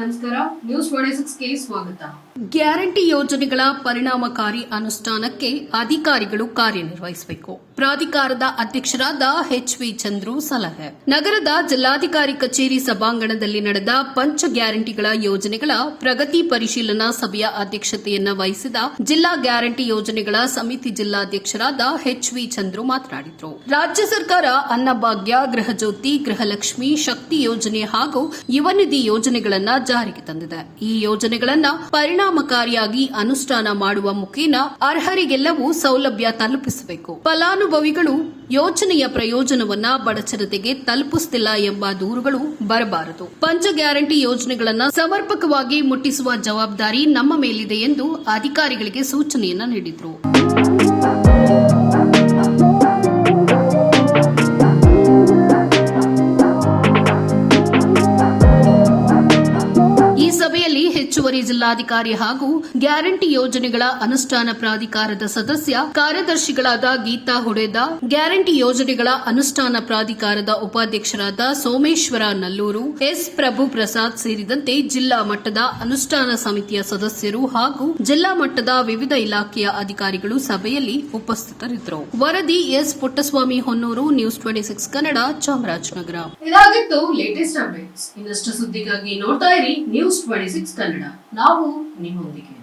ನಮಸ್ಕಾರ ನ್ಯೂಸ್ ಸಿಕ್ಸ್ಗೆ ಸ್ವಾಗತ. ಗ್ಯಾರಂಟಿ ಯೋಜನೆಗಳ ಪರಿಣಾಮಕಾರಿ ಅನುಷ್ಠಾನಕ್ಕೆ ಅಧಿಕಾರಿಗಳು ಕಾರ್ಯನಿರ್ವಹಿಸಬೇಕು. ಪ್ರಾಧಿಕಾರದ ಅಧ್ಯಕ್ಷರಾದ ಎಚ್ ವಿ ಚಂದ್ರು ಸಲಹೆ. ನಗರದ ಜಿಲ್ಲಾಧಿಕಾರಿ ಕಚೇರಿ ಸಭಾಂಗಣದಲ್ಲಿ ನಡೆದ ಪಂಚ ಗ್ಯಾರಂಟಿಗಳ ಯೋಜನೆಗಳ ಪ್ರಗತಿ ಪರಿಶೀಲನಾ ಸಭೆಯ ಅಧ್ಯಕ್ಷತೆಯನ್ನು ವಹಿಸಿದ ಜಿಲ್ಲಾ ಗ್ಯಾರಂಟಿ ಯೋಜನೆಗಳ ಸಮಿತಿ ಜಿಲ್ಲಾಧ್ಯಕ್ಷರಾದ ಎಚ್ ವಿ ಚಂದ್ರು ಮಾತನಾಡಿದರು. ರಾಜ್ಯ ಸರ್ಕಾರ ಅನ್ನಭಾಗ್ಯ ಗೃಹಜ್ಯೋತಿ ಗೃಹಲಕ್ಷ್ಮಿ, ಶಕ್ತಿ ಯೋಜನೆ ಹಾಗೂ ಯುವ ನಿಧಿ ಯೋಜನೆಗಳನ್ನ ಜಾರಿಗೆ ತಂದಿದೆ. ಈ ಯೋಜನೆಗಳನ್ನ ಪರಿಣಾಮಕಾರಿಯಾಗಿ ಅನುಷ್ಠಾನ ಮಾಡುವ ಮುಖೇನ ಅರ್ಹರಿಗೆಲ್ಲವೂ ಸೌಲಭ್ಯ ತಲುಪಿಸಬೇಕು. ಫಲಾನುಭವಿಗಳು ಯೋಜನೆಯ ಪ್ರಯೋಜನವನ್ನ ಬಡಚರತೆಗೆ ತಲುಪಿಸುತ್ತಿಲ್ಲ ಎಂಬ ದೂರುಗಳು ಬರಬಾರದು. ಪಂಚ ಗ್ಯಾರಂಟಿ ಯೋಜನೆಗಳನ್ನ ಸಮರ್ಪಕವಾಗಿ ಮುಟ್ಟಿಸುವ ಜವಾಬ್ದಾರಿ ನಮ್ಮ ಮೇಲಿದೆ ಎಂದು ಅಧಿಕಾರಿಗಳಿಗೆ ಸೂಚನೆಯನ್ನ ನೀಡಿದರು. ಹೆಚ್ಚುವರಿ ಜಿಲ್ಲಾಧಿಕಾರಿ ಹಾಗೂ ಗ್ಯಾರಂಟಿ ಯೋಜನೆಗಳ ಅನುಷ್ಠಾನ ಪ್ರಾಧಿಕಾರದ ಸದಸ್ಯ ಕಾರ್ಯದರ್ಶಿಗಳಾದ ಗೀತಾ ಹುಡೇದ, ಗ್ಯಾರಂಟಿ ಯೋಜನೆಗಳ ಅನುಷ್ಠಾನ ಪ್ರಾಧಿಕಾರದ ಉಪಾಧ್ಯಕ್ಷರಾದ ಸೋಮೇಶ್ವರ ನಲ್ಲೂರು, ಎಸ್ ಪ್ರಭು ಪ್ರಸಾದ್ ಸೇರಿದಂತೆ ಜಿಲ್ಲಾ ಮಟ್ಟದ ಅನುಷ್ಠಾನ ಸಮಿತಿಯ ಸದಸ್ಯರು ಹಾಗೂ ಜಿಲ್ಲಾ ಮಟ್ಟದ ವಿವಿಧ ಇಲಾಖೆಯ ಅಧಿಕಾರಿಗಳು ಸಭೆಯಲ್ಲಿ ಉಪಸ್ಥಿತರಿದ್ದರು. ವರದಿ S Puttaswamy Honnur, news twenty six Kannada, Chamarajanagar. ಇದಾಗಿತ್ತು ಲೇಟೆಸ್ಟ್ ಅಪ್ಡೇಟ್ಸ್ ಇನ್ನಷ್ಟು ಸುದ್ದಿಗಾಗಿ ನೋಡ್ತಾ ಇರಿ ನ್ಯೂಸ್ ಟ್ವೆಂಟಿ ಸಿಕ್ಸ್ ಕನ್ನಡ. ನಾವು ನಿಮ್ಮೊಂದಿಗೆ